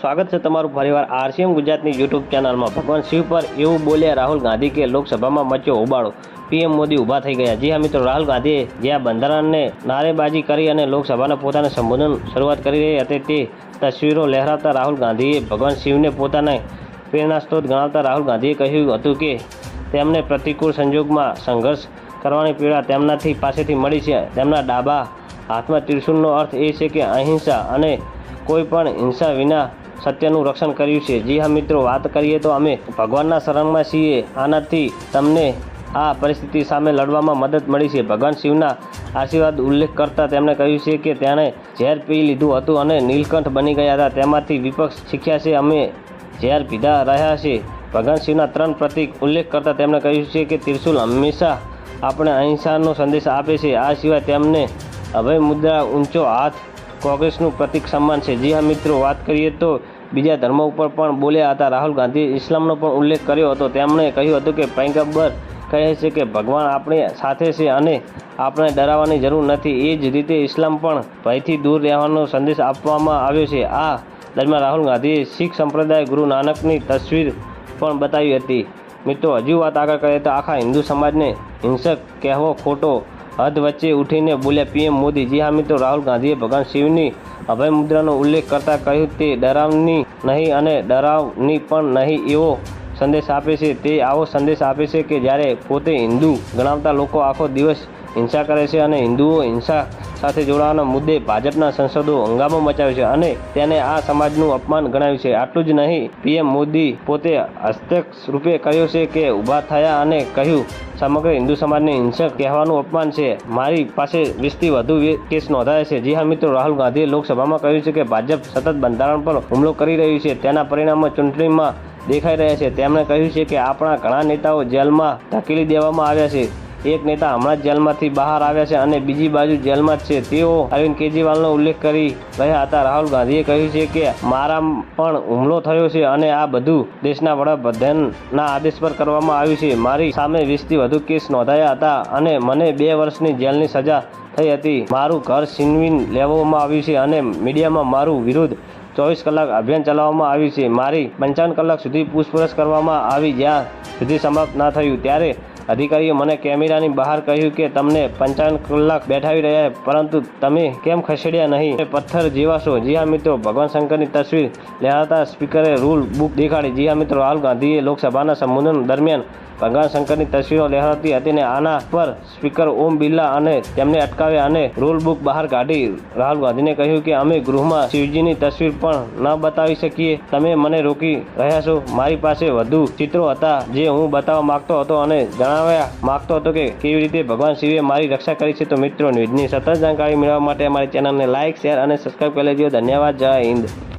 સ્વાગત છે તમારું ફરીવાર આરસીએમ ગુજરાતની યુટ્યુબ ચેનલમાં. ભગવાન શિવ પર એવું બોલ્યા, રાહુલ ગાંધી કે લોકસભામાં મચ્યો હોબાળો પીએમ મોદી ઊભા થઈ ગયા. જી હા મિત્રો, રાહુલ ગાંધીએ જ્યાં બંધારણને નારેબાજી કરી અને લોકસભાના પોતાના સંબોધન શરૂઆત કરી રહી હતી, તે તસવીરો લહેરાવતા રાહુલ ગાંધીએ ભગવાન શિવને પોતાના પ્રેરણા સ્ત્રોત ગણાવતા રાહુલ ગાંધીએ કહ્યું હતું કે, તેમને પ્રતિકૂળ સંજોગમાં સંઘર્ષ કરવાની પીડા તેમનાથી પાસેથી મળી છે. તેમના ડાબા હાથમાં ત્રિશુલનો અર્થ એ છે કે અહિંસા અને કોઈ પણ હિંસા વિના સત્યનું રક્ષણ કર્યું છે. જી હા મિત્રો, વાત કરીએ તો અમે ભગવાનના શરણમાં છીએ. આનાથી તમને આ પરિસ્થિતિ સામે લડવામાં મદદ મળી છે. ભગવાન શિવના આશીર્વાદ ઉલ્લેખ કરતા તેમણે કહ્યું છે કે તેણે ઝેર પી લીધું હતું અને નીલકંઠ બની ગયા હતા. તેમાંથી વિપક્ષ શીખ્યા છે, અમે ઝેર પીધા રહ્યા છે. ભગવાન શિવના ત્રણ પ્રતિક ઉલ્લેખ કરતા તેમણે કહ્યું છે કે ત્રિશુલ હંમેશા આપણે અહિંસાનો સંદેશ આપે છે. આ સિવાય તેમને અભય મુદ્રા ઊંચો હાથ કોંગ્રેસનું પ્રતિક સન્માન છે. જી મિત્રો, વાત કરીએ તો બીજા ધર્મો ઉપર પણ બોલ્યા હતા. રાહુલ ગાંધીએ ઇસ્લામનો પણ ઉલ્લેખ કર્યો હતો. તેમણે કહ્યું હતું કે પૈગંબર કહે છે કે ભગવાન આપણી સાથે છે અને આપણે ડરાવવાની જરૂર નથી. એ જ રીતે ઇસ્લામ પણ ભયથી દૂર રહેવાનો સંદેશ આપવામાં આવ્યો છે. આ દરમિયાન રાહુલ ગાંધીએ શીખ સંપ્રદાય ગુરુ નાનકની તસવીર પણ બતાવી હતી. મિત્રો, હજુ વાત આગળ કરીએ તો આખા હિન્દુ સમાજને હિંસક કહેવો ખોટો હદ વચ્ચે ઉઠીને બોલ્યા, પીએમ મોદી જી હા મિત્રો, રાહુલ ગાંધીએ ભગવાન શિવની અભય મુદ્રાનો ઉલ્લેખ કરતા કહ્યું, તે ડરાવની નહીં અને ડરાવની પણ નહીં એવો સંદેશ આપે છે. તે આવો સંદેશ આપે છે કે જ્યારે પોતે હિન્દુ ગણાવતા લોકો આખો દિવસ હિંસા કરે છે અને હિન્દુઓ હિંસા સાથે જોડાવાના મુદ્દે ભાજપના સંસદો હંગામો મચાવ્યો છે અને તેને આ સમાજનું અપમાન ગણાવ્યું છે. આટલું જ નહીં, પીએમ મોદી પોતે હસ્તક્ષ રૂપે કહ્યું છે કે ઊભા થયા અને કહ્યું સમગ્ર હિન્દુ સમાજને હિંસક કહેવાનું અપમાન છે. મારી પાસે વીસથી વધુ કેસ નોંધાયા છે. જી હા, મિત્રો, રાહુલ ગાંધીએ લોકસભામાં કહ્યું છે કે ભાજપ સતત બંધારણ પર હુમલો કરી રહ્યું છે. તેના પરિણામો ચૂંટણીમાં દેખાઈ રહ્યા છે. તેમણે કહ્યું છે કે આપણા ઘણા નેતાઓ જેલમાં ધકેલી દેવામાં આવ્યા છે. એક નેતા હમણાં જેલમાંથી બહાર આવ્યા છે અને બીજી બાજુ જેલમાં જ છે. તેઓ અરવિંદ કેજરીવાલનો ઉલ્લેખ કરી રહ્યા હતા. રાહુલ ગાંધીએ કહ્યું છે કે મારા પણ હુમલો થયો છે અને આ બધું દેશના વડાપ્રધાનના આદેશ પર કરવામાં આવ્યું છે. મારી સામે વીસથી વધુ કેસ નોંધાયા હતા અને મને બે વર્ષની જેલની સજા થઈ હતી. મારું ઘર છીનવી લેવામાં આવ્યું છે અને મીડિયામાં મારું વિરુદ્ધ ચોવીસ કલાક અભિયાન ચલાવવામાં આવ્યું છે. મારી પંચાવન કલાક સુધી પૂછપરછ કરવામાં આવી જ્યાં સુધી સમાપ્ત ના થયું. ત્યારે અધિકારીઓ મને કેમેરાની બહાર કહ્યું કે તમને પંચાવન કલાક બેઠાવી રહ્યા પરંતુ તમે કેમ ખસેડ્યા નહીં? પથ્થર જેવા છો જી હા મિત્રો, ભગવાન શંકરની તસવીર લેવાતા સ્પીકરે રૂલ બુક દેખાડી. જી હા મિત્રો, રાહુલ ગાંધીએ લોકસભાના સંબોધન દરમિયાન ભગવાન શંકરની તસવીરો લહેરાતી હતી અને આના પર સ્પીકર ઓમ બિરલા અને તેમને અટકાવ્યા અને રૂલ બુક બહાર કાઢી. રાહુલ ગાંધીને કહ્યું કે અમે ગૃહમાં શિવજીની તસવીર પણ ન બતાવી શકીએ. તમે મને રોકી રહ્યા છો. મારી પાસે વધુ ચિત્રો હતા જે હું બતાવવા માંગતો હતો અને જણાવવા માગતો હતો કે કેવી રીતે ભગવાન શિવે મારી રક્ષા કરી છે તો મિત્રો, ન્યૂઝની સતત જાણકારી મેળવવા માટે અમારી ચેનલને લાઇક શેર અને સબસ્ક્રાઈબ કરી લેજો. ધન્યવાદ. જય હિન્દ.